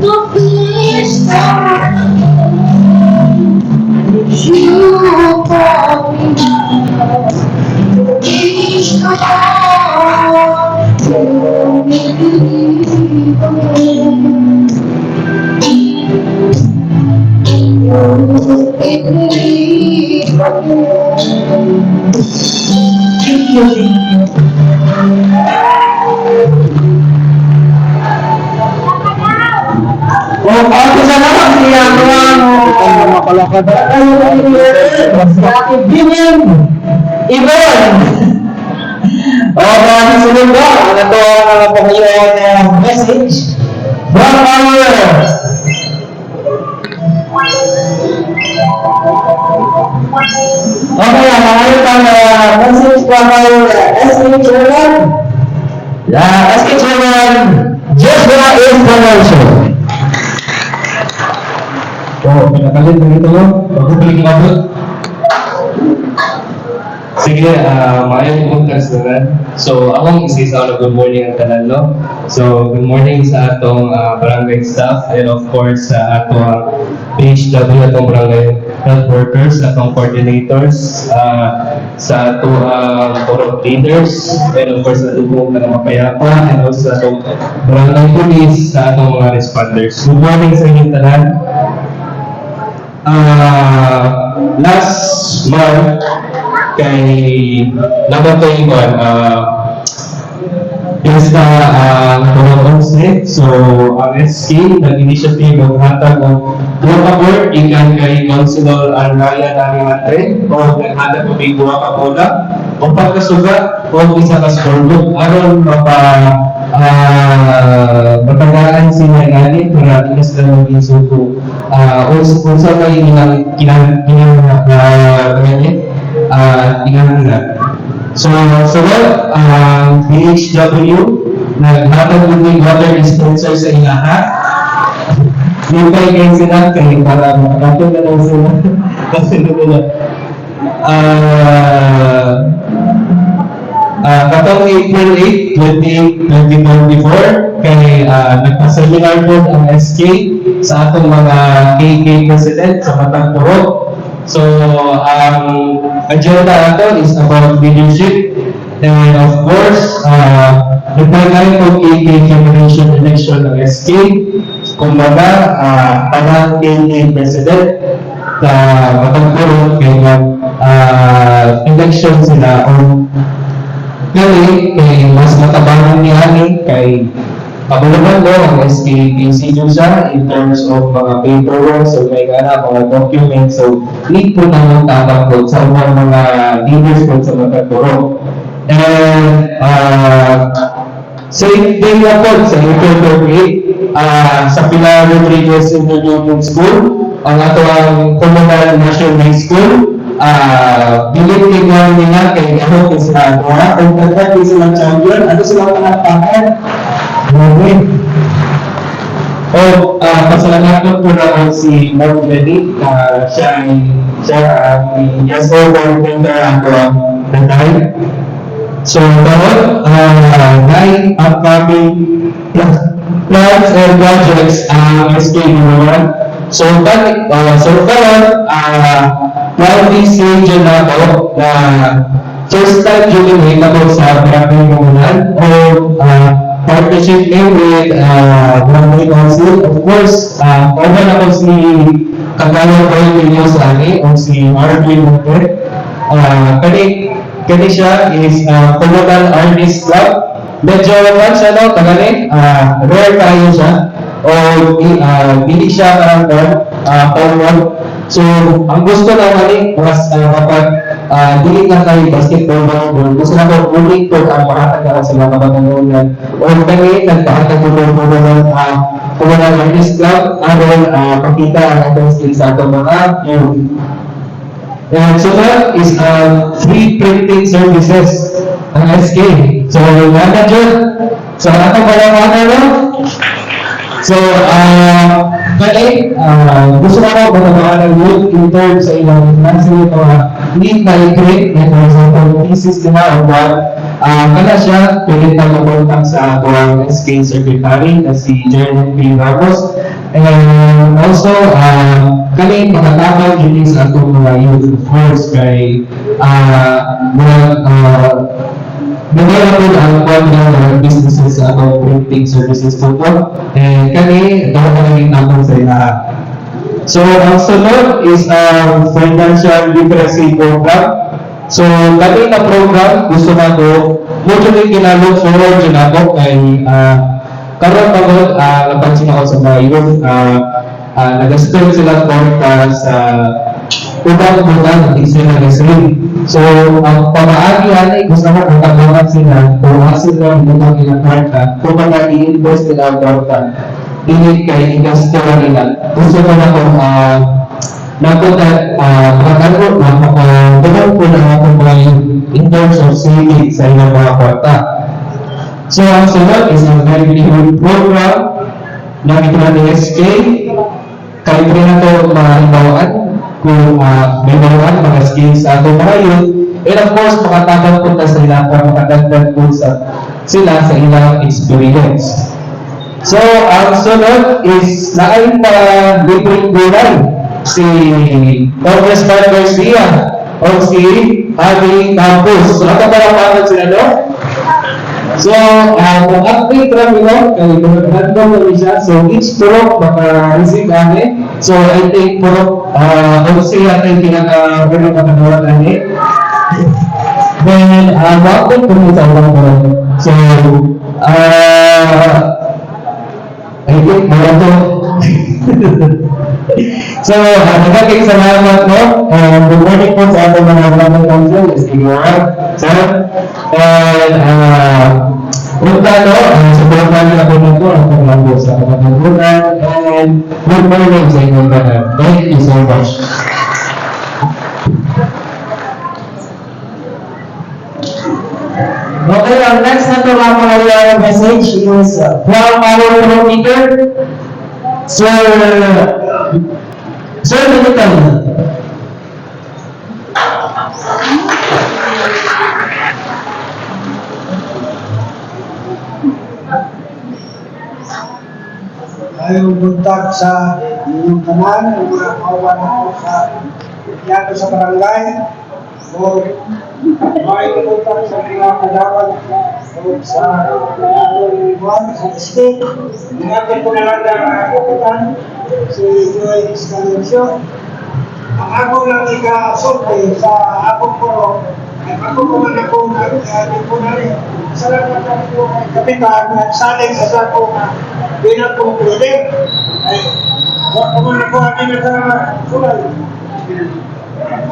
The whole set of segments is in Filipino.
the fish You call me now. Fish You Thank you. O, ako sa makalakad. Opinion. Ibon. O, maraming sunod ba? Ano to ang po kayo ng message? One hour. Okay, mga pang uh, message from our SK Chairman. Yeah, SK Chairman, Joshua is promotion. Oh, pinakalit na ito, no? Bago balik labot. Sige, uh, maayong bukas naman. So, akong isa na good morning ang tanan, no? So, good morning sa atong uh, barangay staff and of course sa atong PHW, atong barangay health workers, atong coordinators, uh, sa atong uh, board of leaders, and of course sa atong mga mapayapa, and also sa atong barangay police, sa atong mga responders. Good morning sa inyong tanan. Ah, last month kay nabatay ko ah Piyesta ang uh, State. So, ang SK, nag-initiative ng hatag ng Buwa ka Board, ikan kay Councilor Araya Narimatre, o naghatag ng ka Bola, o pagkasuga, o isa ka scorebook, aron mapa ah matagaan sila gani para inas lang yung suko. Ah, o kung sa may kinang kinang kinang ah ganyan ah kinahanglan. So, so well, ang BHW, naghatag ng may water dispenser sa ilaha. Yung kay kayo sila, kay para makakatong na lang sila. Kasi nila. Ah, Ah, katong April 8, 20, 2024, kay uh, nagpa-seminar po ang SK sa atong mga KK president sa Batang Puro. So, ang agenda nato is about leadership and of course, uh, nagpagay po KK generation election ng SK. Kumbaga, uh, parang KK president sa Batang Puro, kaya uh, election sila on Kaya kay mas matabangan ni Ani kay Kabulaban ko ang SKPC siya in terms of mga paperwork, so may gana, mga documents, so need po na magtabang po sa mga mga leaders po sa mga turo. And uh, same day na po sa April 28, uh, sa Pilar Rodriguez Intermediate School, ang ato ang Comunal National High School, ah bilit tingnan nila kay sila Dora kung kaya kay sila champion. Ano sila panapakan grabe o ah pasalamatan po na ako si Mark Benny ah siya ay siya ang yes or one member ako ang So, karon, uh, nine upcoming pla- plans and projects ang SK Numan. So, kan, uh, so karon, uh, say dyan na ako na first time jubilate ako sa Barangay Numan o uh, partnership name with uh, Barangay Council. Of course, uh, over ako si Kagawang Boy Villos Ani o si Arvin Monte. Uh, kani kani siya is uh, Communal Artist Club. Medyo one siya no, tagani, uh, rare tayo siya. O uh, hindi siya parang uh, forward. So, ang gusto na mali, mas uh, kapag uh, dili na kayo basketball basketball, gusto na ko ulit ko ang pahatag ka sa mga kabatangunan. O kani, nagpahatag ko ng uh, Communal Artist Club, aron uh, pakita ang atong skills sa atong mga youth. And so that is um, free printing services ng SK. So, wala dyan. So, ato pala mga no? So, uh, kaya, uh, gusto ko ako magawa ng youth intern sa ilang nasa ito, uh, need na i-create, like for example, thesis nila o what, uh, kaya siya, pwede tayo contact sa ako ang SK secretary na si Jeremy P. Ramos. And also, uh, kami makatapang yun sa atong mga youth of course kay uh, mga uh, po ang one ng mga atong printing services po po. And kami, dapat kami tapong sa ilaha. So, ang sunod is ang financial literacy program. So, kami na program, gusto na ko, dyan yung kinalog forward dyan ako kay uh, karon pagod, uh, napansin ako sa mga youth, uh, uh, nag-store sila torta sa ubang-ubang isa na gasrin. So, ang pamaagi ay gusto ko kung tagawan sila, kung sila butang ilang torta, kung mga i-invest nila ang torta, dili kay investor nila. Gusto ko na kung uh, napunta, uh, makakano, makakagawa ko na ako mga in terms of saving sa ilang mga kwarta. So, ang sunod is ang livelihood program na ito ng SK. Kahit rin na ito mga himbawaan kung uh, may bawaan, mga skills sa ating mga youth. And of course, makatapang punta sa ilang para makadagdag po sa sila sa ilang experience. So, ang sunod is naay pa libreng gulay si Congressman Garcia o si Javi Campos. So, nakaparapanan sila no? So, uh, kung update kami no, kay kami siya. So, each turok maka-receive kami. So, I think turok, uh, kung siya tayo pinaka-pero makagawa kami. Then, uh, ma-update kami sa ulang turok. So, uh, I think mga to. so, uh, nagkakik salamat no. Um, good morning po sa ating mga Brahman Council, Igora, sir. And, uh, Punta no, uh, support namin ako nito ang paglago sa kapatulunan and good morning sa inyong lahat. Thank you so much. Okay, ang next na ito nga mga message is uh, from our pro leader, Sir, Sir Militan. Ayaw buntag sa inyong kanan, yung mga kawan ako sa yato sa barangay, o ayaw buntag sa mga kadawat o sa Juan, sa state. Ingatan ko na lang ang ako kapitan, si Joy Escalensio. Ang ako lang ika-sorte sa ako ko, ay ako ko man ako nag-aatin ko na rin. Salamat ako kay kapitan, nagsaling sa sako na pwede. Ay, wag ko man ako atin na kulay.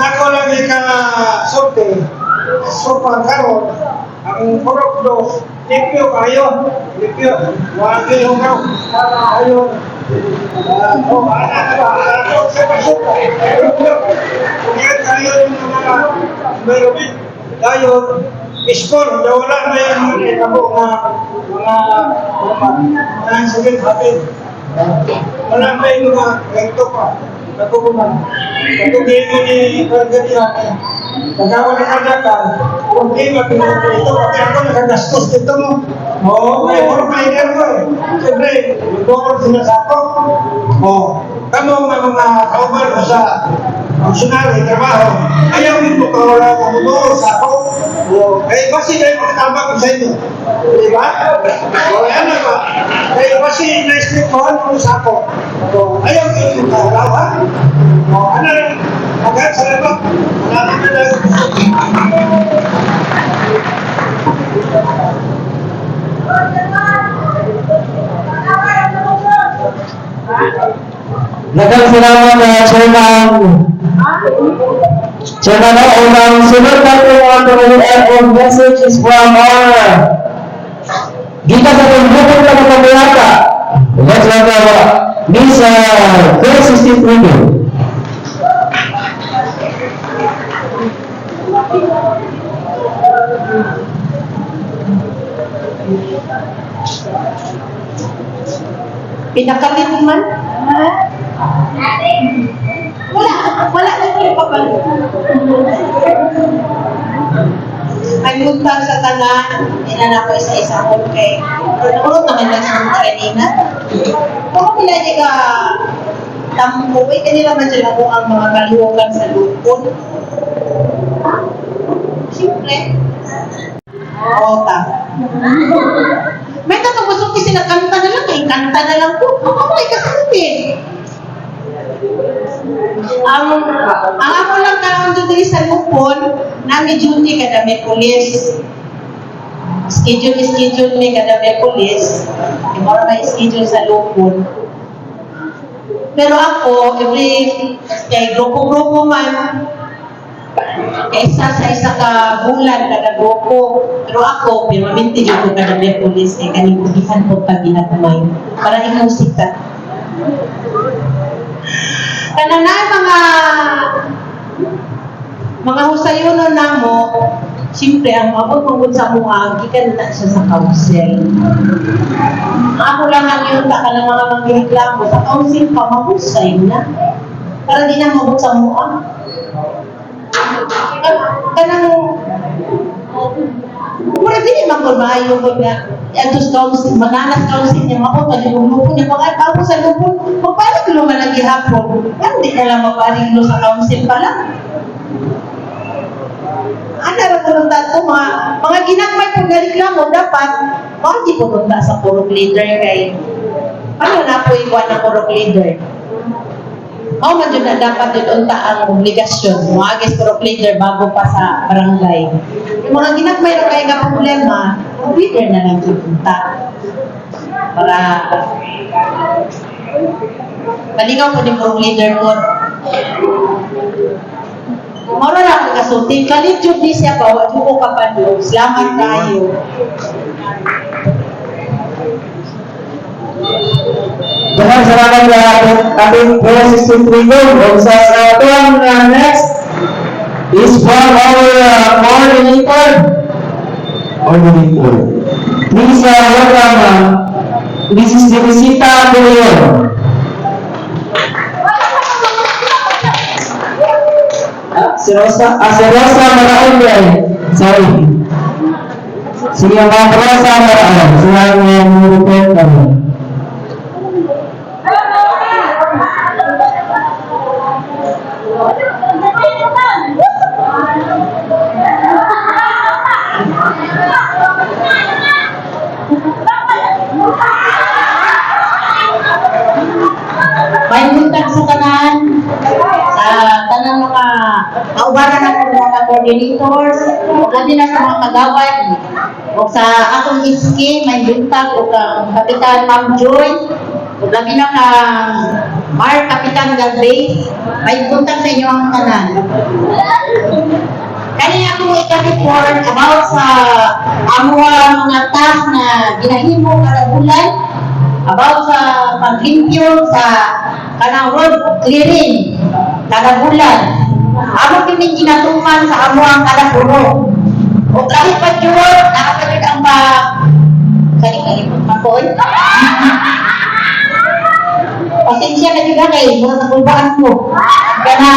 Ako lang ika-sorte, sopa karon, ang purok dos, tipyo kayo, tipyo, wag kayo nga, kayo. Ah, oh, anak ba? Ako sa pasuko. Kaya kayo yung mga mayroon tayo iskor, wala na yung mga kabo na mga mga sakit hati. Wala na yung mga ganito pa. Ko man. Ako kayo ni Pagkatiyan. Pagkawa na kadakan, kung di ba pinag ito, pati ako nakagastos dito mo. Oo, may puro player mo eh. Siyempre, nagkukot sila sa ako. Oo. Kamo mga mga kauban ko sa funcionary, trabaho. Ayaw mo ko wala ko mo sa ako. Eh, kasi kayo makatama ko sa inyo. Di ba? Yan na ba? Eh, kasi na-split ko ko sa ako. Ayaw mo yung kalawa. O, ano lang. Agad, salamat. Wala naman lang. Dagang salamat na Chairman. Chairman, no, unang sunod na po ang pangalaman of message is from our Gita sa pagbubukan na mga pamilata. Let's welcome Miss uh, Grace Steve Rudo. Pinakalit man? Wala, wala na kayo pa pala. Ay muntag sa tanan, inan ako isa-isa ko kay Puro naman lang sa mga kanina. Kung pila niya ka tampo, eh, kanila man sila kung ang mga kalihukan sa lupon. Siyempre. Oo, ta. May tatapos kasi nakanta na lang, kay kanta na lang po. Ako may kasabi. Ang, ang ako lang karoon doon diri sa lupon, nami duty kada may. Schedule schedule ni kada may mga may schedule sa lupon. Pero ako, every, kay grupo-grupo man, kay isa sa isa ka bulan kada grupo. Pero ako, permanente dito ko kada may police, kay kaning kugihan ko pag ginagmay. Para ikaw sikat. Kananay mga mga husayonon namo, siyempre ang mabot mabot sa mga gikan na siya sa council. Ako lang ang yun ka ng mga mangreklamo sa council pa mahusay na. Para di na mabot sa mga. Kanang Mura din ko maayo ko na atos council, mananas council niya mako pa yung lupo niya mga bago sa lupo. Magpalit naman ang gihapon. Hindi ka lang maparing sa council pala. Ano ra ko tato mga mga ginagmay kung reklamo dapat mga di pumunta sa purok leader kay ano na po iwan ng purok leader. Mao man jud na dapat yun unta ang obligasyon mo agis purok leader bago pa sa barangay. Yung mga ginagmay ra kay nga problema, leader na lang jud unta. Para Baligaw ko ni purok leader ko. Moro na ako kasulti. Kalit jud ni siya ba? Wag ko kapando. Salamat kayo. Daghang salamat sa ating President Trigo. O sa uh, next is from our uh, coordinator. Coordinator. Please uh, welcome uh, Mrs. Teresita Pulion. Ah, Si Rosa, ah, si Rosa Maraon yan. Sorry. Si Ma'am Rosa Maraon. Siya ang uh, mga coordinators, labi na sa mga kagawad, o sa akong iski, may buntag o kang Kapitan Ma'am Joy, o labi na kang Mar Kapitan Galvez, may buntag sa inyo ang tanan. Kani ako ika-report about sa amo mga task na ginahimo kada bulan. About sa paglimpyo sa kanang road clearing. Kada bulan. Amo kini ginatuman sa amo ang kada puno. O kahit pa yun, nakapagod ang ba kani kani makoy. Pasensya na juga kay mga kabulbaan ko. Kana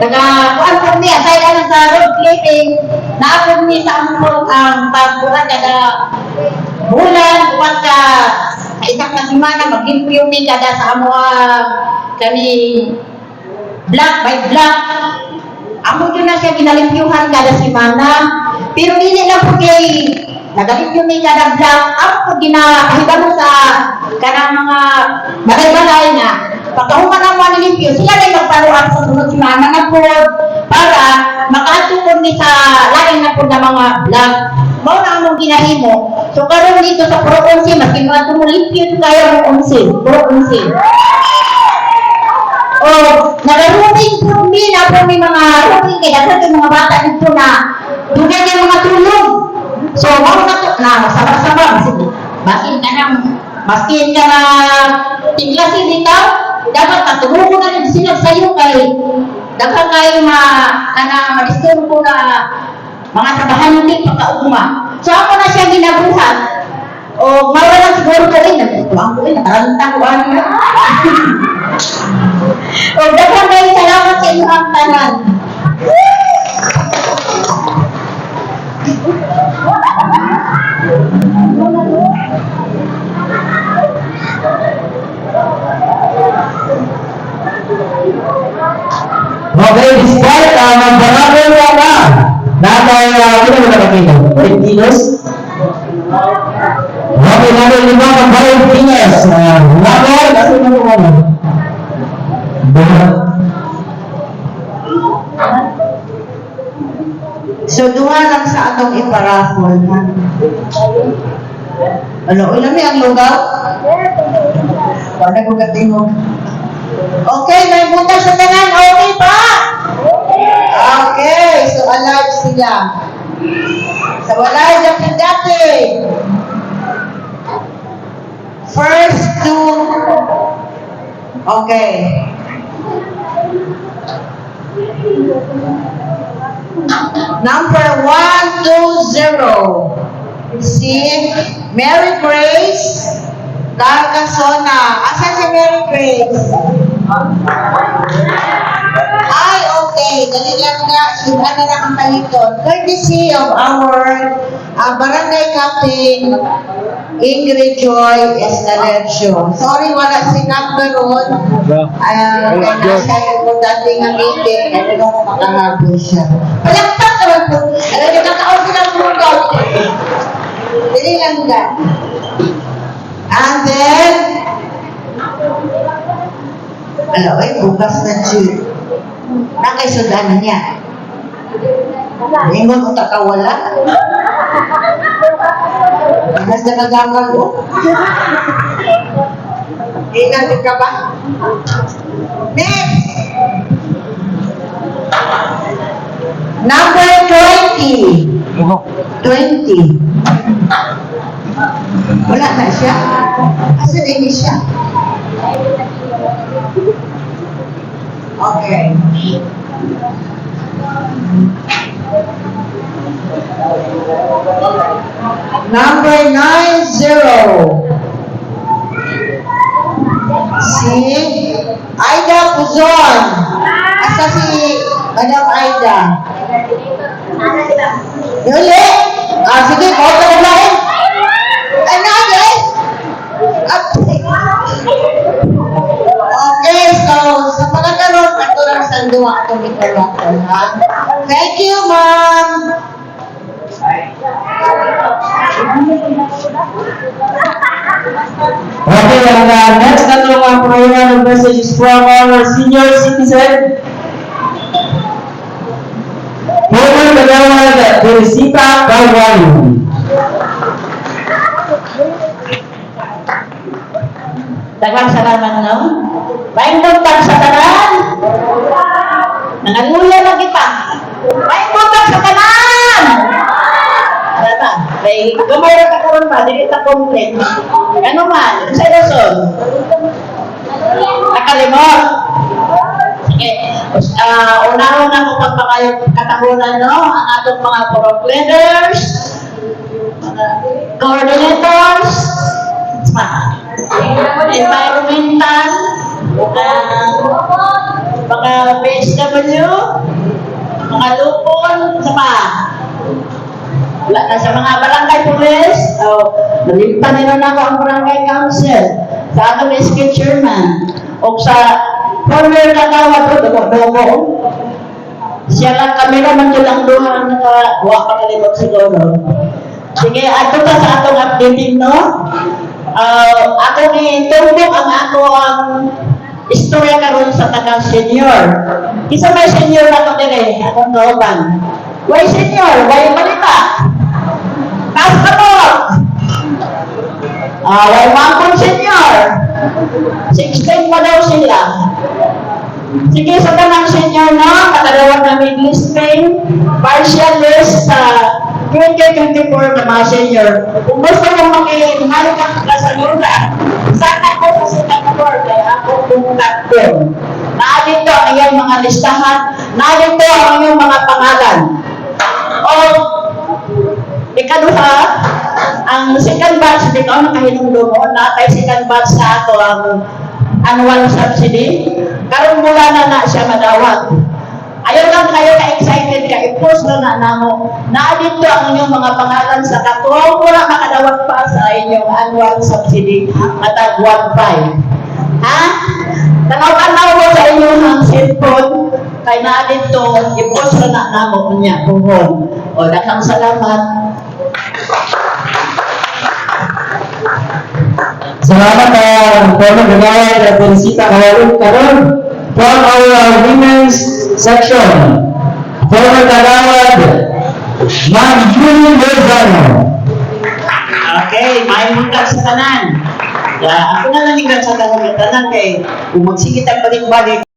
Naga, kuan ko niya, say ano sa road clearing, naapod ni sa among ang pagbuhat kada bulan, buwan ka, sa isang kasimana, mag-impyo mi kada sa amo kami black by black. Amo yun na siya ginalimpyuhan kada simana, pero dili lang po kay nagalimpyo mi kada black, amo po ginakahibano sa kanang mga balay-balay na pagkahuman ang mga nilimpyo, sila na magparuan sa sunod simana na po para makatukon ni sa lain na po na mga vlog. Mao na among ginahimo. So karon dito sa Pro 11, mas kinuha tumulipyo kaya mo 11, Pro 11. O, nagaruming po mi na po may mga ruming kaya daghan yung mga bata dito na dugay yung mga tulog. So, mao na to na sabak-sabak sige. Basin ka nang maskin ka na tinglasin bitaw, dapat katulungan na rin sila sa'yo kay daghang kayo ma kana madisturbo na mga trabahante pagkaugma. So ako na siya ginabuhat. O mawala siguro ko rin, nagtutuwang ko rin, nakaranta ko ano. O daghang kayo salamat sa inyo ang tanan. Okay, this part, uh, magbarabay mo na. Nakay, uh, kino mo na kakino? Filipinos? Okay, nakay lima, magbarabay Filipinos. Uh, nakay, kasi mo mo mo. So, duha lang sa atong iparapol. ha? Ano, ulam ang lugaw? Wala ko katingog. Okay, may butas sa tanan. Okay pa? Okay, so alive sila. So, alive dati dati. First two. Okay. Number one, two, zero. Si Mary Grace Carcasona. Asan si Mary Grace? Ay, okay. Dali lang nga. Sila na lang ang kaliton. Courtesy of our uh, barangay captain, Ingrid Joy Estalercio. Sorry, wala si number ron. Ah, kaya nasa dating ang meeting, ay hindi ko makahabol siya. Palakpak naman po. Alam niyo, kakaon sila ng mga Dili lang nga. And then, ano, ay, bukas na siya. Nakaisudanan niya. Ingon ko takawala. Mas nakagagal ko. Ingat ka ba? Next! Number 20. 20. Wala na siya. Asa din siya? Okay. Number 90. Si Aida Puzon. Asa si Madam Aida? Yuli? Ah, sige, ka na eh. Ano, guys? Okay, so sa pagkakaroon, ito lang sa duwa itong information, ha? Thank you, ma'am. Okay, ang uh, next na ito mga pangayunan ng message is from our senior citizen. Former Kagawad Teresita Kawai. Dagang sa naman, no? Baing buntag sa tanan. Nangaluya na kita. Baing buntag sa tanan. Ano ba? May gamay na karoon pa, dili ta complete. Ano man, sa Luzon. Nakalimot. Sige. Uh, una-una ko pagpakayo katahunan, no? Ang atong mga pro leaders, mga coordinators, environmental, uh, mga PSW, mga lupon, sa pa. Wala na sa mga barangay police, o nalimpan nila na ako ang barangay council, sa atong SK chairman, o sa former kagawad ko, dugo-dugo. Siya lang kami naman yun ang duha ang nakawa pa kalimot siguro. Sige, ato ta sa atong updating, no? uh, ako ni tumbok ang ako ang istorya karon sa taga senior. Isa may senior na to dire, akong kauban. Why senior? Why balita? Passport! Ah, why mangkon senior? 16 pa daw sila. Sige, sa tanang senior na, katalawan namin listing, partial list sa 2024 na mga senior. Kung gusto mo makihalo ka sa lura, sana ko sa Singapore, kaya ako pumunta doon. Naalito ang iyong mga listahan, naalito ang iyong mga pangalan. O, ikaduha, ang second batch, di ko nakahinong doon, natay second batch sa ato ang annual subsidy. Karon mula na na siya madawat. Ayaw lang kayo ka-excited ka, i-post na na namo. Na dito ang inyong mga pangalan sa katong wala makadawat pa sa inyong annual subsidy matag 1.5. Ha? Tanaw-tanaw mo sa inyong ang cellphone, kay naa dito i-post na na namo niya puhon. O daghang salamat. Salamat uh, former Gagawad at Felicita Kawarun karon from our women's section. Former Gagawad, Ma'am Julie Lozano. Okay, may mungkag sa tanan. Ya, ako na lang sa tanan tanan kay kung magsigit ang balik-balik